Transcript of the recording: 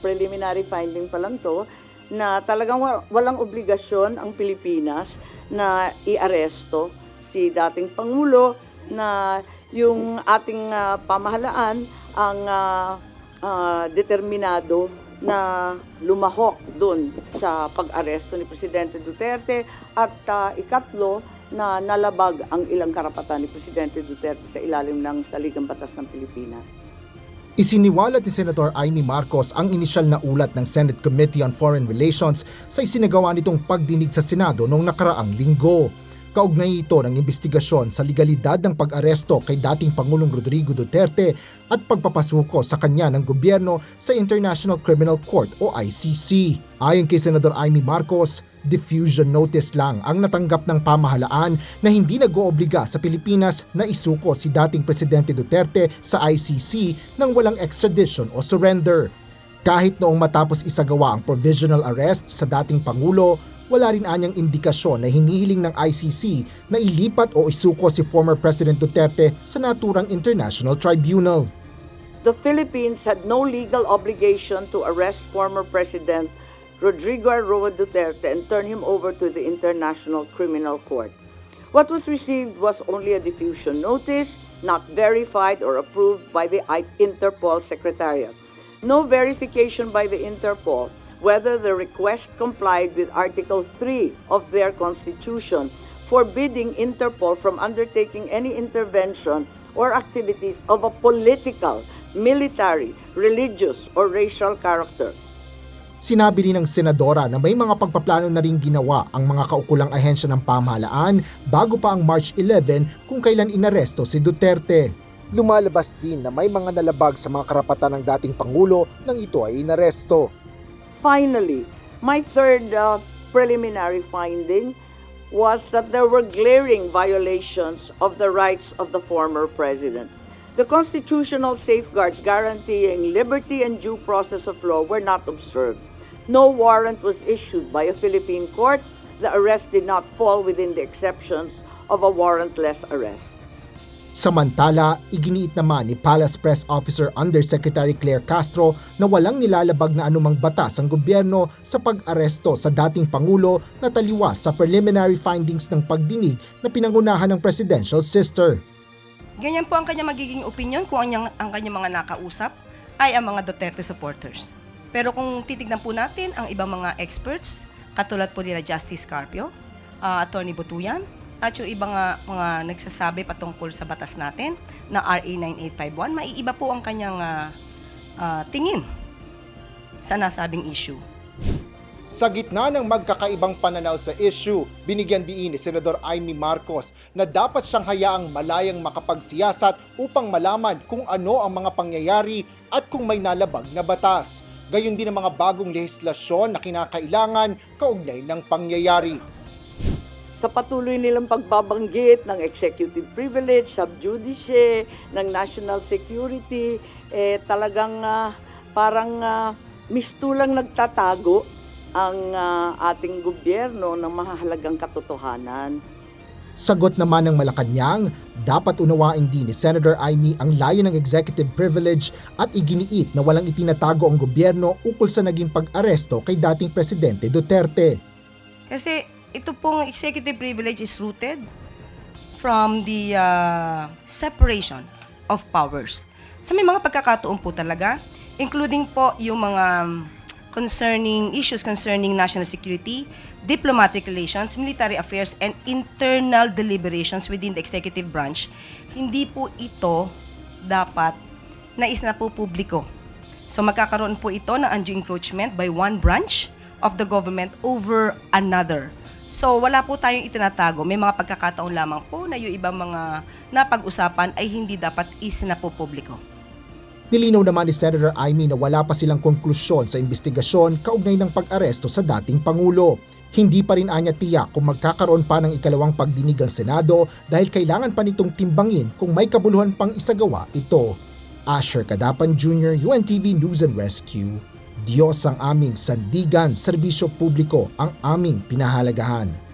preliminary finding pa lang to, na talagang wa- walang obligasyon ang Pilipinas na iaresto si dating Pangulo na yung ating ah, pamahalaan ang ah, ah, determinado na lumahok doon sa pag-aresto ni Presidente Duterte at ah, ikatlo na nalabag ang ilang karapatan ni Presidente Duterte sa ilalim ng Saligang Batas ng Pilipinas. Isiniwalat ni Senator Amy Marcos ang inisyal na ulat ng Senate Committee on Foreign Relations sa isinagawa nitong pagdinig sa Senado noong nakaraang linggo. Kaugnay ito ng investigasyon sa legalidad ng pag-aresto kay dating Pangulong Rodrigo Duterte at pagpapasuko sa kanya ng gobyerno sa International Criminal Court o ICC. Ayon kay Senador Amy Marcos, diffusion notice lang ang natanggap ng pamahalaan na hindi nag-oobliga sa Pilipinas na isuko si dating Presidente Duterte sa ICC nang walang extradition o surrender. Kahit noong matapos isagawa ang provisional arrest sa dating Pangulo, wala rin anyang indikasyon na hinihiling ng ICC na ilipat o isuko si former President Duterte sa naturang international tribunal. The Philippines had no legal obligation to arrest former President Rodrigo Roa Duterte and turn him over to the International Criminal Court. What was received was only a diffusion notice, not verified or approved by the Interpol Secretariat. No verification by the Interpol whether the request complied with Article 3 of their Constitution, forbidding Interpol from undertaking any intervention or activities of a political, military, religious, or racial character. Sinabi rin ng senadora na may mga pagpaplano na rin ginawa ang mga kaukulang ahensya ng pamahalaan bago pa ang March 11 kung kailan inaresto si Duterte. Lumalabas din na may mga nalabag sa mga karapatan ng dating Pangulo nang ito ay inaresto. Finally, my third uh, preliminary finding was that there were glaring violations of the rights of the former president. The constitutional safeguards guaranteeing liberty and due process of law were not observed. No warrant was issued by a Philippine court. The arrest did not fall within the exceptions of a warrantless arrest. Samantala, iginiit naman ni Palace Press Officer Undersecretary Claire Castro na walang nilalabag na anumang batas ang gobyerno sa pag-aresto sa dating Pangulo na taliwas sa preliminary findings ng pagdinig na pinangunahan ng presidential sister. Ganyan po ang kanya magiging opinion kung ang, ang kanya mga nakausap ay ang mga Duterte supporters. Pero kung titignan po natin ang ibang mga experts, katulad po nila Justice Carpio, uh, Attorney Butuyan, at yung ibang mga, mga nagsasabi patungkol sa batas natin na RA 9851, maiiba po ang kanyang ah, ah, tingin sa nasabing issue. Sa gitna ng magkakaibang pananaw sa issue, binigyan diin ni Senador Amy Marcos na dapat siyang hayaang malayang makapagsiyasat upang malaman kung ano ang mga pangyayari at kung may nalabag na batas. Gayon din ang mga bagong lehislasyon na kinakailangan kaugnay ng pangyayari. Sa patuloy nilang pagbabanggit ng executive privilege, sub judice, ng national security, eh, talagang ah, parang ah, mistulang nagtatago ang ah, ating gobyerno ng mahalagang katotohanan. Sagot naman ng Malacanang, dapat unawain din ni Senator Amy ang layo ng executive privilege at iginiit na walang itinatago ang gobyerno ukol sa naging pag-aresto kay dating Presidente Duterte. Kasi ito pong executive privilege is rooted from the uh, separation of powers. Sa may mga pagkakataon po talaga, including po yung mga concerning issues concerning national security, diplomatic relations, military affairs, and internal deliberations within the executive branch, hindi po ito dapat nais na po publiko. So magkakaroon po ito ng undue encroachment by one branch of the government over another. So wala po tayong itinatago. May mga pagkakataon lamang po na yung ibang mga napag-usapan ay hindi dapat isinapopubliko. Nilinaw naman ni Senator Amy na wala pa silang konklusyon sa investigasyon kaugnay ng pag-aresto sa dating Pangulo. Hindi pa rin anya tiyak kung magkakaroon pa ng ikalawang pagdinig ang Senado dahil kailangan pa nitong timbangin kung may kabuluhan pang isagawa ito. Asher Kadapan Jr., UNTV News and Rescue. Diyos ang aming sandigan, serbisyo publiko ang aming pinahalagahan.